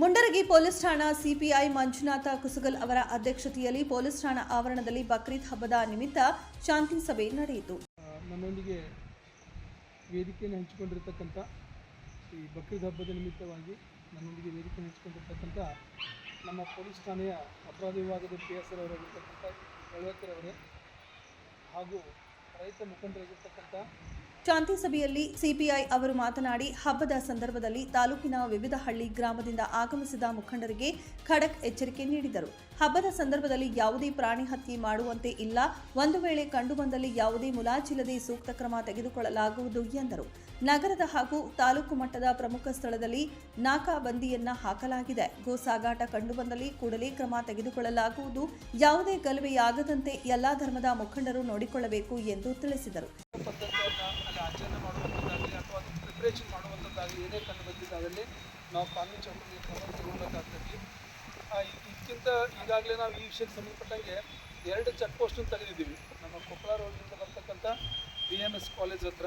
Mundargi police ಠಾಣಾ CPI Manjunatha Kusugal ಅವರ ಅಧ್ಯಕ್ಷತೆಯಲ್ಲಿ ಪೊಲೀಸ್ ಠಾಣಾ ಆವರಣದಲ್ಲಿ ಬಕ್ರೀದ್ ಹಬ್ಬದ ನಿಮಿತ್ತ ಶಾಂತಿ ಸಭೆ ನಡೆಯಿತು. ನಮ್ಮೊಂದಿಗೆ ವೇದಿಕೆಯನ್ನು ಹಂಚಿಕೊಂಡಿರ್ತಕ್ಕಂಥ ಈ ಬಕ್ರೀದ್ ಹಬ್ಬದ ನಿಮಿತ್ತವಾಗಿ ನಮ್ಮೊಂದಿಗೆ ವೇದಿಕೆ ಹಂಚಿಕೊಂಡಿರ್ತಕ್ಕಂಥ ನಮ್ಮ ಪೊಲೀಸ್ ಠಾಣೆಯ ಅಪರಾಧ ವಿಭಾಗದ ಪಿ ಎಸ್ ಅವರಾಗಿರ್ತಕ್ಕಂಥ ಅವರೇ ಹಾಗೂ ರೈತ ಮುಖಂಡರಾಗಿರ್ತಕ್ಕಂಥ ಶಾಂತಿ ಸಭೆಯಲ್ಲಿ ಸಿಪಿಐ ಅವರು ಮಾತನಾಡಿ, ಹಬ್ಬದ ಸಂದರ್ಭದಲ್ಲಿ ತಾಲೂಕಿನ ವಿವಿಧ ಹಳ್ಳಿ ಗ್ರಾಮದಿಂದ ಆಗಮಿಸಿದ ಮುಖಂಡರಿಗೆ ಖಡಕ್ ಎಚ್ಚರಿಕೆ ನೀಡಿದರು. ಹಬ್ಬದ ಸಂದರ್ಭದಲ್ಲಿ ಯಾವುದೇ ಪ್ರಾಣಿ ಹತ್ಯೆ ಮಾಡುವಂತೆ ಇಲ್ಲ. ಒಂದು ವೇಳೆ ಕಂಡುಬಂದಲ್ಲಿ ಯಾವುದೇ ಮುಲಾಜಿಲ್ಲದೆ ಸೂಕ್ತ ಕ್ರಮ ತೆಗೆದುಕೊಳ್ಳಲಾಗುವುದು ಎಂದರು. ನಗರದ ಹಾಗೂ ತಾಲೂಕು ಮಟ್ಟದ ಪ್ರಮುಖ ಸ್ಥಳದಲ್ಲಿ ನಾಕಾಬಂದಿಯನ್ನ ಹಾಕಲಾಗಿದೆ. ಗೋ ಸಾಗಾಟ ಕಂಡುಬಂದಲ್ಲಿ ಕೂಡಲೇ ಕ್ರಮ ತೆಗೆದುಕೊಳ್ಳಲಾಗುವುದು. ಯಾವುದೇ ಗಲಭೆಯಾಗದಂತೆ ಎಲ್ಲಾ ಧರ್ಮದ ಮುಖಂಡರು ನೋಡಿಕೊಳ್ಳಬೇಕು ಎಂದು ತಿಳಿಸಿದರು ಪದ್ಧತಿಯನ್ನು ಅಲ್ಲಿ ಆಚರಣೆ ಮಾಡುವಂಥದ್ದಾಗಲಿ ಪ್ರಿಪ್ರೇಷನ್ ಮಾಡುವಂಥದ್ದಾಗಲಿ ಏನೇ ಕಂಡು ಬಂದಿದ್ದಾಗಲಿ ನಾವು ಕಾನೂನು ಚೌಕಟ್ಟಿಗೆ ಕ್ರಮ ತಗೊಳ್ಬೇಕಾಗ್ತದೆ ಇದಕ್ಕಿಂತ ಈಗಾಗಲೇ ನಾವು ಈ ವಿಷಯಕ್ಕೆ ಸಂಬಂಧಪಟ್ಟಂಗೆ ಎರಡು ಚೆಕ್ ಪೋಸ್ಟನ್ನು ತೆಗೆದಿದ್ದೀವಿ. ನಮ್ಮ ಕೊಪ್ಪಳ ರೋಡ್ನಿಂದ ಬರ್ತಕ್ಕಂಥ ಬಿ ಎಂ ಎಸ್ ಕಾಲೇಜ್ ಹತ್ರ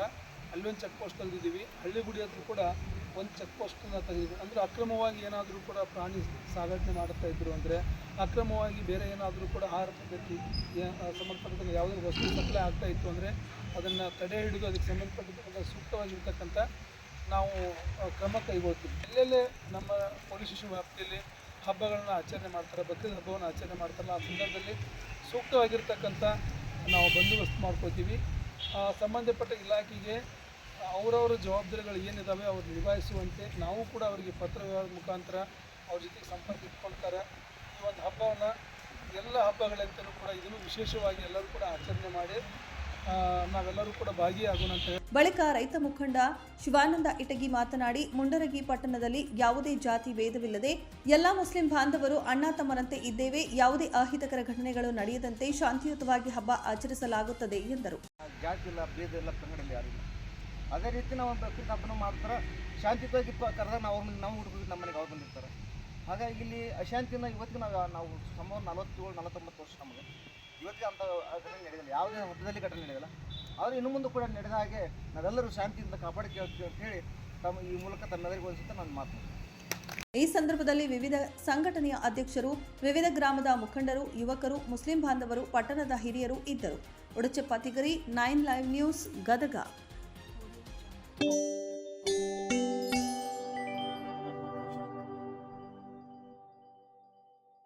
ಅಲ್ಲೊಂದು ಚೆಕ್ ಪೋಸ್ಟ್ ತೆಗೆದಿದ್ದೀವಿ ಹಳ್ಳಿಗುಡಿ ಹತ್ರ ಕೂಡ ಒಂದು ಚೆಕ್ ಪೋಸ್ಟನ್ನು ತೆಗೆದು ಅಂದರೆ ಅಕ್ರಮವಾಗಿ ಏನಾದರೂ ಕೂಡ ಪ್ರಾಣಿ ಸಾಗಾಟನೆ ಮಾಡ್ತಾ ಇದ್ದರು ಅಂದರೆ ಅಕ್ರಮವಾಗಿ ಬೇರೆ ಏನಾದರೂ ಕೂಡ ಆಹಾರ ಪದ್ಧತಿ ಸಂಬಂಧಪಟ್ಟಂಗೆ ಯಾವುದೇ ವಸ್ತು ಸಪ್ಲೈ ಆಗ್ತಾ ಇತ್ತು ಅಂದರೆ ಅದನ್ನು ತಡೆ ಹಿಡಿದು ಅದಕ್ಕೆ ಸಂಬಂಧಪಟ್ಟಿರ್ತಕ್ಕಂಥ ಸೂಕ್ತವಾಗಿರ್ತಕ್ಕಂಥ ನಾವು ಕ್ರಮ ಕೈಗೊಳ್ತೀವಿ. ಎಲ್ಲೆಲ್ಲೇ ನಮ್ಮ ಪೊಲೀಸ್ ಸ್ಟೇಷನ್ ವ್ಯಾಪ್ತಿಯಲ್ಲಿ ಹಬ್ಬಗಳನ್ನ ಆಚರಣೆ ಮಾಡ್ತಾರೆ ಬಕ್ರೀದ್ ಹಬ್ಬವನ್ನು ಆಚರಣೆ ಮಾಡ್ತಾರಲ್ಲ ಆ ಸಂದರ್ಭದಲ್ಲಿ ಸೂಕ್ತವಾಗಿರ್ತಕ್ಕಂಥ ನಾವು ಬಂದೋಬಸ್ತ್ ಮಾಡ್ಕೋತೀವಿ ಆ, ಸಂಬಂಧಪಟ್ಟ ಇಲಾಖೆಗೆ ಅವರವರ ಜವಾಬ್ದಾರಿಗಳು ಏನಿದ್ದಾವೆ ಅವ್ರು ನಿಭಾಯಿಸುವಂತೆ ನಾವು ಕೂಡ ಅವರಿಗೆ ಪತ್ರ ವ್ಯವಹಾರದ ಮುಖಾಂತರ ಅವ್ರ ಜೊತೆಗೆ ಸಂಪರ್ಕ ಇಟ್ಕೊಳ್ತಾರೆ. ಈ ಒಂದು ಹಬ್ಬವನ್ನು ಎಲ್ಲ ಹಬ್ಬಗಳಂತಲೂ ಕೂಡ ಇದನ್ನು ವಿಶೇಷವಾಗಿ ಎಲ್ಲರೂ ಕೂಡ ಆಚರಣೆ ಮಾಡಿ ನಾವೆಲ್ಲರೂ ಕೂಡ ಭಾಗಿಯಾಗೋಣ ಅಂತ ಹೇಳಿ ಬಳಿಕ ರೈತ ಮುಖಂಡ ಶಿವಾನಂದ ಇಟಗಿ ಮಾತನಾಡಿ ಮುಂಡರಗಿ ಪಟ್ಟಣದಲ್ಲಿ ಯಾವುದೇ ಜಾತಿ ಭೇದವಿಲ್ಲದೆ ಎಲ್ಲಾ ಮುಸ್ಲಿಂ ಬಾಂಧವರು ಅಣ್ಣ ತಮ್ಮರಂತೆ ಇದ್ದೇವೆ. ಯಾವುದೇ ಅಹಿತಕರ ಘಟನೆಗಳು ನಡೆಯದಂತೆ ಶಾಂತಿಯುತವಾಗಿ ಹಬ್ಬ ಆಚರಿಸಲಾಗುತ್ತದೆ ಎಂದರು. ಜಾತಿ ಇಲ್ಲ ಭೇದ ಇಲ್ಲ ಪಂಗಡಿಲ್ಲ ಯಾರಿಲ್ಲ ಅದೇ ರೀತಿ ನಾವು ಪ್ರಕೃತಿ ಹಬ್ಬನ ಮಾಡ್ತಾರೆ, ಶಾಂತಿಯುತವಾಗಿ ಕರೆದಾಗ ನಾವು ಅವ್ರ ನಾವು ಹುಡುಗರು ನಮ್ಮ ಮನೆಗೆ ಅವ್ರು ಬಂದಿರ್ತಾರೆ. ಹಾಗಾಗಿ ಇಲ್ಲಿ ಅಶಾಂತಿನ ಇವತ್ತಿಗೆ ನಾವು ನಾವು ಸುಮಾರು ನಲವತ್ತೇಳು, ನಲವತ್ತೊಂಬತ್ತು ವರ್ಷ ನಮಗೆ. ಇವತ್ತಿಗೆ ಅಂತ ಘಟನೆ ನಡೆದಿಲ್ಲ. ಯಾವುದೇ ಹಬ್ಬದಲ್ಲಿ ಘಟನೆ ನಡೆದಿಲ್ಲ. ಆದರೆ ಇನ್ನು ಮುಂದೆ ಕೂಡ ನಡೆದ ಹಾಗೆ ನಾವೆಲ್ಲರೂ ಶಾಂತಿಯಿಂದ ಕಾಪಾಡಿ ಅಂತ ಹೇಳಿ ತಮ್ಮ ಈ ಮೂಲಕ ತಮ್ಮೆಲ್ಲರಿಗೂ ಅನಿಸುತ್ತೆ ನಾನು ಮಾತು. ಈ ಸಂದರ್ಭದಲ್ಲಿ ವಿವಿಧ ಸಂಘಟನೆಯ ಅಧ್ಯಕ್ಷರು, ವಿವಿಧ ಗ್ರಾಮದ ಮುಖಂಡರು, ಯುವಕರು, ಮುಸ್ಲಿಂ ಬಾಂಧವರು, ಪಟ್ಟಣದ ಹಿರಿಯರು ಇದ್ದರು. ಉಡಚೆ ಪತಿಗರಿ ನೈನ್ ಲೈವ್ ನ್ಯೂಸ್, ಗದಗ. うん。